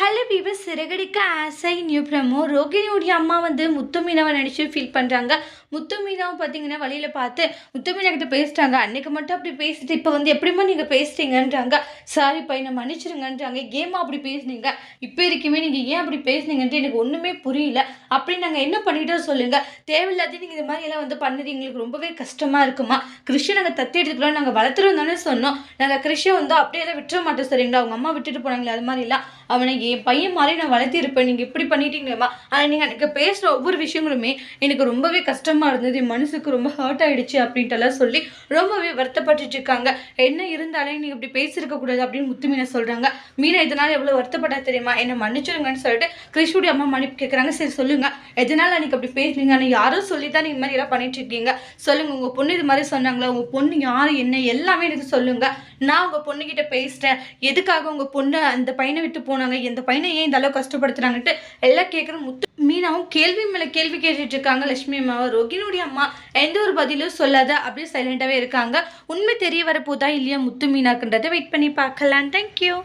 Hello பீவஸ் Siragadikka ஆசை new promo. ரோகிணியுடைய அம்மா வந்து முத்துமீனாவை நினச்சி ஃபீல் பண்ணுறாங்க முத்துமீனாவும் பார்த்தீங்கன்னா வழியில் பார்த்து முத்துமீனா கிட்ட பேசிட்டாங்க. அன்றைக்கு மட்டும் அப்படி பேசிட்டு இப்போ வந்து எப்படிம்மா நீங்கள் பேசிட்டீங்கன்றாங்க. சாரி பையனை மன்னிச்சிருங்கன்றாங்க. ஏமா அப்படி பேசுனீங்க? இப்போ வரைக்குமே நீங்கள் ஏன் அப்படி பேசுனீங்கன்ட்டு எனக்கு ஒன்றுமே புரியல. அப்படி நாங்கள் என்ன பண்ணிட்டோம் சொல்லுங்கள் தேவையில்லாத நீங்கள் இந்த மாதிரி எல்லாம் வந்து பண்ணது எங்களுக்கு ரொம்பவே கஷ்டமாக இருக்குமா? கிருஷ்ண நாங்கள் தத்தி எடுத்துக்கிறோம். நாங்கள் வளர்த்துறோம் தானே சொன்னோம். நாங்கள் கிருஷ்ண வந்து அப்படியே எல்லாம் விட்டுற மாட்டோம் சரிங்களா? அவங்க அம்மா விட்டுட்டு போனாங்களே அது மாதிரிலாம் அவனை என் பையன் மாதிரி நான் வளர்த்திருப்பேன். நீங்கள் இப்படி பண்ணிட்டீங்களேம்மா. ஆனால் நீங்கள் எனக்கு பேசுகிற ஒவ்வொரு விஷயங்களுமே எனக்கு ரொம்பவே கஷ்டமாக இருந்தது. என் மனசுக்கு ரொம்ப ஹர்ட் ஆகிடுச்சு அப்படின்ட்டுலாம் சொல்லி ரொம்பவே வருத்தப்பட்டுட்டு இருக்காங்க. என்ன இருந்தாலும் நீங்கள் இப்படி பேசியிருக்க கூடாது அப்படின்னு முத்து மீனா சொல்கிறாங்க மீனா இதனால் எவ்வளோ வருத்தப்பட்டா தெரியுமா? என்னை மன்னிச்சிருங்கன்னு சொல்லிட்டு கிருஷ்ணுடைய அம்மா மன்னிப்பு கேட்குறாங்க சரி சொல்லுங்கள் எதனால் அன்றைக்கி அப்படி பேசுனீங்க ஆனால் யாரும் சொல்லி தான் நீங்கள் மாதிரி எல்லாம் பண்ணிட்டு இருக்கீங்க. சொல்லுங்கள் உங்கள் பொண்ணு இது மாதிரி சொன்னாங்களா? உங்கள் பொண்ணு யார் என்ன எல்லாமே எனக்கு சொல்லுங்கள் நான் உங்கள் பொண்ணுக்கிட்ட பேசிட்டேன். எதுக்காக உங்கள் பொண்ணு அந்த பையனை விட்டு போனாங்க? இந்த பையனை ஏன் இந்த அளவு கஷ்டப்படுத்துறாங்கன்ட்டு எல்லாம் கேட்குற முத்து மீனாவும் கேள்வி மேலே கேள்வி கேட்டுட்டு இருக்காங்க. லட்சுமி அம்மாவை. ரோகிணியுடைய அம்மா எந்த ஒரு பதிலும் சொல்லாத அப்படியே சைலண்டாகவே இருக்காங்க. உண்மை தெரிய வரப்போதா இல்லையா முத்து மீனாக்குன்றதை வெயிட் பண்ணி பார்க்கலாம். தேங்க்யூ